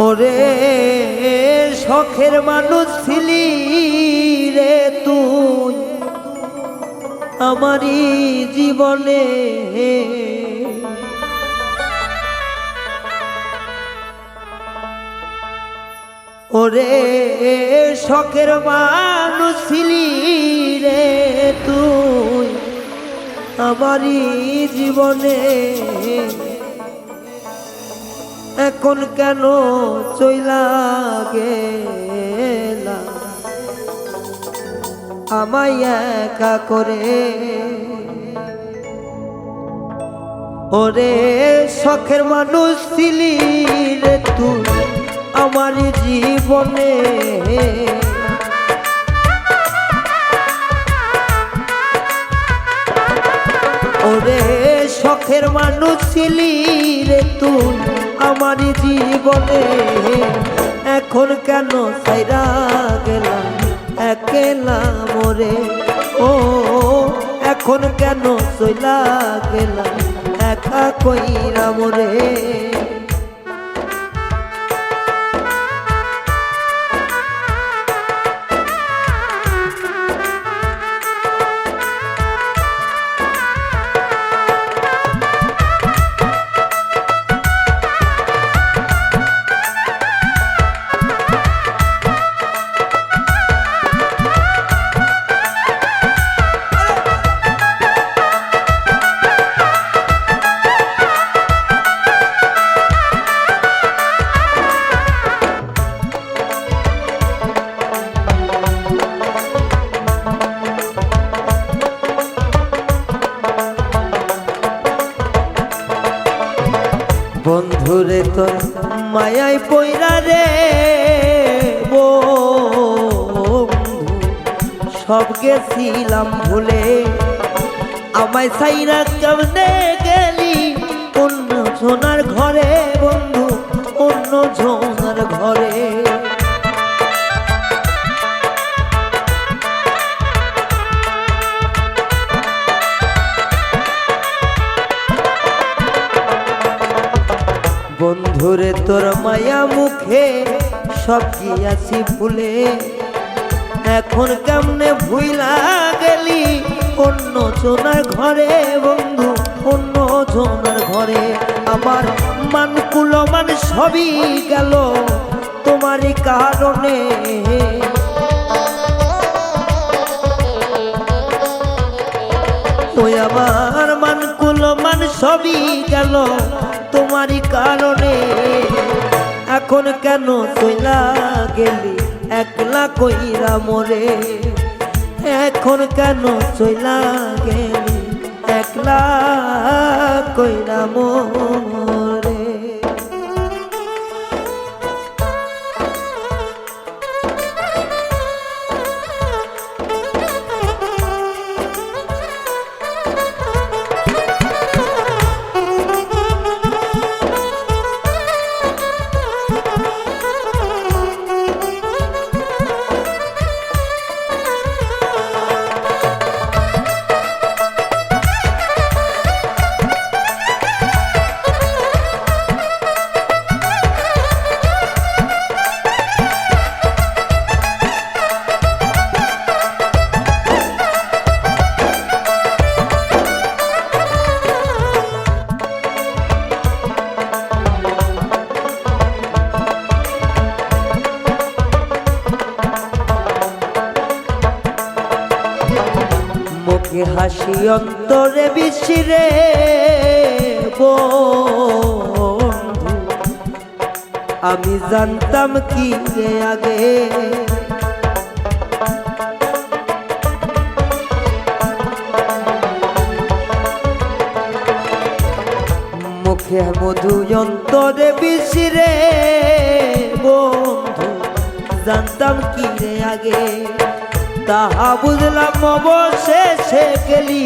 ওরে শখের মানুষ ছিলি রে তুই। আমারই জীবনে ওরে শখের মানুষ ছিলি রে তুই। আমারই জীবনে এখন কেন চইলা গেলা? আমাই একা করে? ওরে শখের মানুষ ছিলি রে তুই আমার জীবনে। শখের মানুষ ছিলি রে তুই আমার জীবনে। এখন কেন সাইরা গেলাম? একেলা মরে। ও, এখন কেন সইলা গেলাম? একা কইরা মোরে। বন্ধুরে তো মায়াই পইরা রে সব গেছিলাম ভুলে, আমায় সাইরা কেমনে গেলি? অন্য ঝোনার ঘরে, বন্ধু, অন্য ঝোনার ঘরে। মায়া মুখে সব গিয়াছি ভুলে? এখন কেমনে ভুইলা গেলি? অন্য জোনার ঘরে, বন্ধু, অন্য জোনার ঘরে। আমার মান কুলমান সবই গেল তোমারই কারণে। ওই আমার মান কুলমান সবই গেল তোমারই কারণে। এখন কেন চইলা গেলি? একলা কইরা মরে। এখন কেন চইলা গেলি? একলা কইরা মরে। মুখে হাসি অন্তরে বিশিরে আমি জানতাম কি আগে। মুখে মধু অন্তরে বিশিরে বন্ধু। জানতাম কি আগে। তাহা বুঝলাম অবশেষে গেলি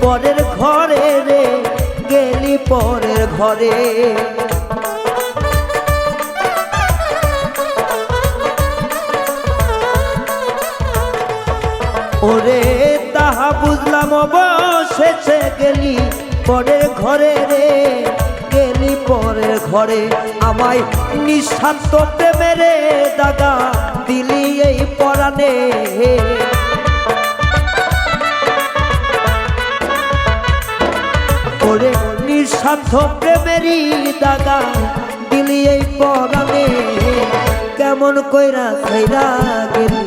পরের ঘরে রে, গেলি পরের ঘরে। ওরে, তাহা বুঝলাম অবশেষে গেলি পরের ঘরে রে পরের ঘরে আমায় নিঃস্বার্থ প্রেমেরে দাগা দিলি এই পরাণে। ওরে নিঃস্বার্থ প্রেমেরই দাগা দিলি এই পরাণে। কেমন কইরা ছাইরা গেলি,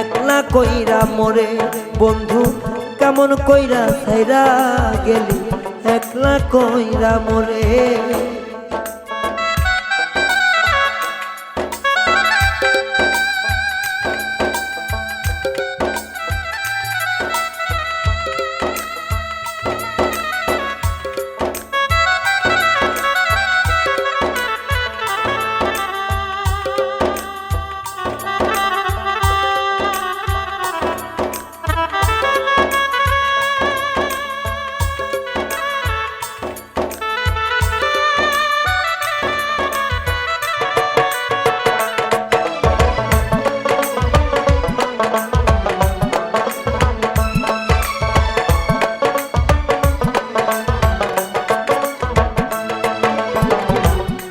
একলা কইরা মরে। বন্ধু, কেমন কইরা ছাইরা গেলি একলা কইরা মরে।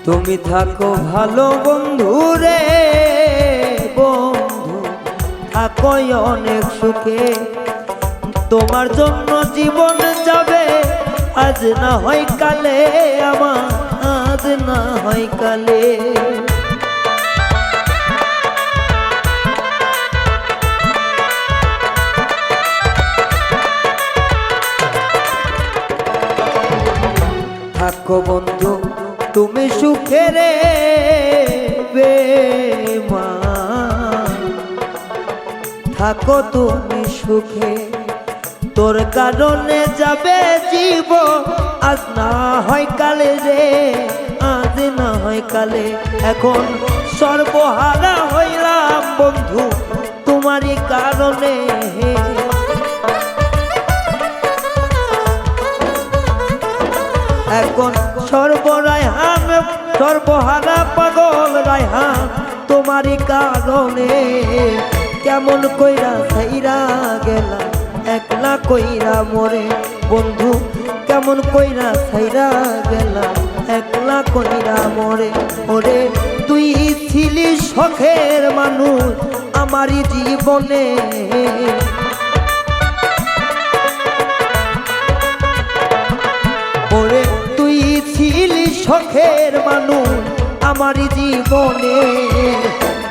তুমি থাকো ভালো বন্ধু রে, বন্ধু। থাকো অনেক সুখে। তোমার জন্য জীবন যাবে, আজ না হয় কালে, আমার আজ না হয় কালে। থাকো বন্ধু তুমি সুখে রে বেমান। থাকো তুমি সুখে, তোর কারণে যাবে জীব আজ না হয় কালে রে, আজ না হয় কালে এখন সর্বহারা হইলাম বন্ধু, তোমারই কারণে এখন সর্বরায়হান সর্বহারা পাগল রায়হান তোমারই কারণে কেমন কইরা সাইরা গেলা একলা কইরা মরে। বন্ধু, কেমন কইরা সাইরা গেলা একলা কইরা মরে। ওরে, তুই ছিলি শখের মানুষ, আমারই জীবনে। শখের মানুষ আমারই জীবনে।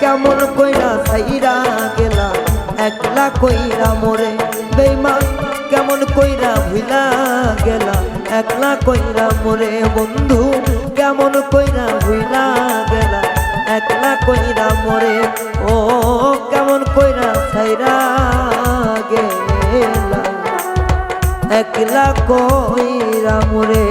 কেমন কইরা সাইরা গেলা, একলা কইরা মোরে। বেইমান, কেমন কইরা ভুলা গেলা, একলা কইরা মোরে। বন্ধু, কেমন কইরা ভুলা গেলা, একলা কইরা মোরে। ও, কেমন কইরা সাইরা গেলা। একলা কইরা মোরে।